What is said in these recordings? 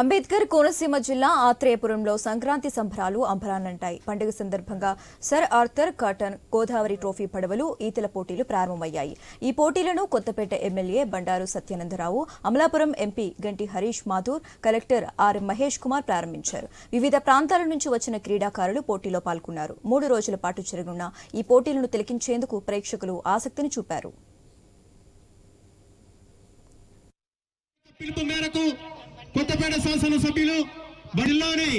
అంబేద్కర్ కోనసీమ జిల్లా ఆత్రేయపురంలో సంక్రాంతి సంబరాలు అంబరాన్నంటాయి. పండుగ సందర్భంగా sir Arthur Cotton Godavari trophy పడవలు ఈతల పోటీలు ప్రారంభమయ్యాయి. ఈ పోటీలను Kothapeta MLA Bandaru Satyanandarao Amalapuram MP Ganti Harish Mathur collector R Mahesh Kumar ప్రారంభించారు. వివిధ ప్రాంతాల నుంచి వచ్చిన క్రీడాకారులు పోటీలో పాల్గొన్నారు. మూడు రోజుల పాటు జరగనున్న ఈ పోటీలను తిలకించేందుకు ప్రేక్షకులు ఆసక్తిని చూపారు. కొత్తపేట శాసనసభ్యులు బడిలోని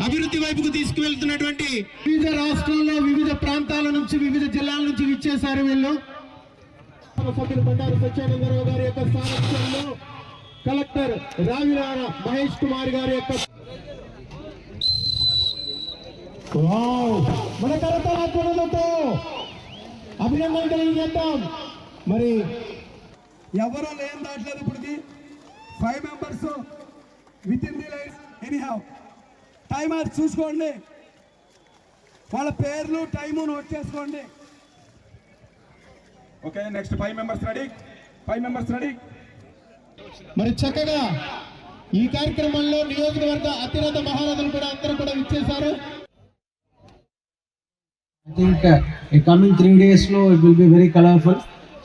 అభివృద్ధి వైపుకు తీసుకువెళ్తున్నటువంటి వివిధ రాష్ట్రాల్లో వివిధ ప్రాంతాల నుంచి వివిధ జిల్లాల నుంచి విచ్చేశారు వీళ్ళు సభ్యులు బండారు సత్యానందరావు గారి యొక్క సారథ్యంలో కలెక్టర్ రావిరాణ మహేష్ కుమార్ గారి యొక్క వావ్! మన కరతలతో అభినందన తెలియజేద్దాం మరి ఎవరో లేని దాంట్లో ఇప్పటికి five members with in the line any have timer చూసుకోండి. వాళ్ళ పేర్లు టైము నోట్ చేసుకోండి. Okay next five members ready five members ready మరి చక్కగా ఈ కార్యక్రమంలో నియోజకవర్గ అతిరథ మహారథులు కూడా అందరూ కూడా విచ్చేశారు. I think uh, in coming three days slow it will be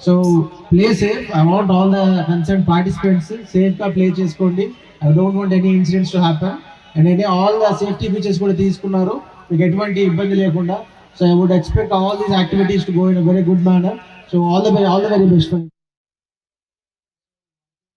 so play safe I want all the concern participants సేఫ్గా ప్లే చేసుకోండి. I don't want any incidents to happen and any all the safety features కూడా తీసుకున్నారు. మీకు ఎటువంటి ఇబ్బంది లేకుండా. So I would expect all these activities to go in a very good manner so all the very all the very best